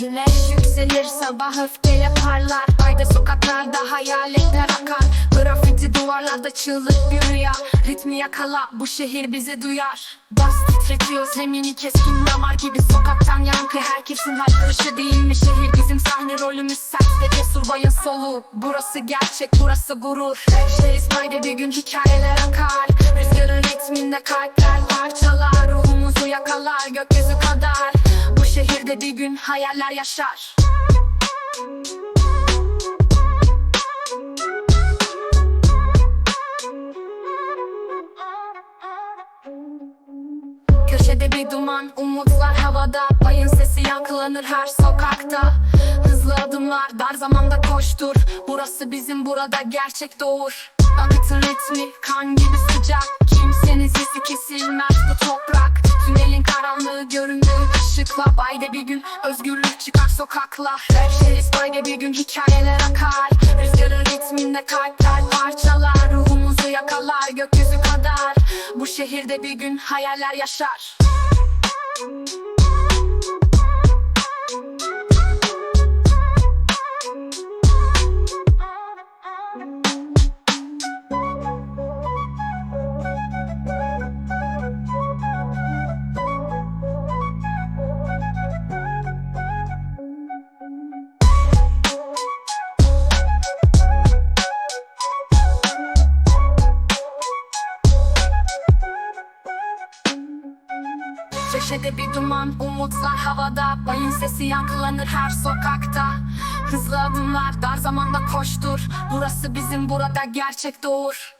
Güneş yükselir sabah öfkeyle parlar. Ayda sokaklarda hayaletler akar. Grafiti duvarlarda çığlık bir rüya Ritmi yakala bu şehir bizi duyar. Bas titretiyor zemini keskin damar gibi. Sokaktan yankı herkesin haykırışı değil mi şehir? Bizim sahne rolümüz sert ve cesur bayın soluğu. Burası gerçek burası gurur. Şehir payda bir gün hikayeler akar. Rüzgarın ritminde kalpler parçalar. Ruhumuzu yakalar gökyüzü kadar Şehirde bir gün hayaller yaşar. Köşede bir duman, umutlar havada. Bayın sesi yankılanır her sokakta. Hızlı adımlar, dar zamanda koştur. Burası bizim burada gerçek doğur. Akıtın ritmi, kan gibi sıcak. Kimsenin sesi kesilmez ışıkla Bayda bir gün özgürlük çıkar sokaklar Şehir bayda bir gün hikayeler akar. Rüzgarın ritminde kalpler parçalar Ruhumuzu yakalar gökyüzü kadar. Bu şehirde bir gün hayaller yaşar Köşede bir duman, umutlar havada. Bayın sesi yankılanır her sokakta. Hızlı adımlar, dar zamanda koştur. Burası bizim burada gerçek doğur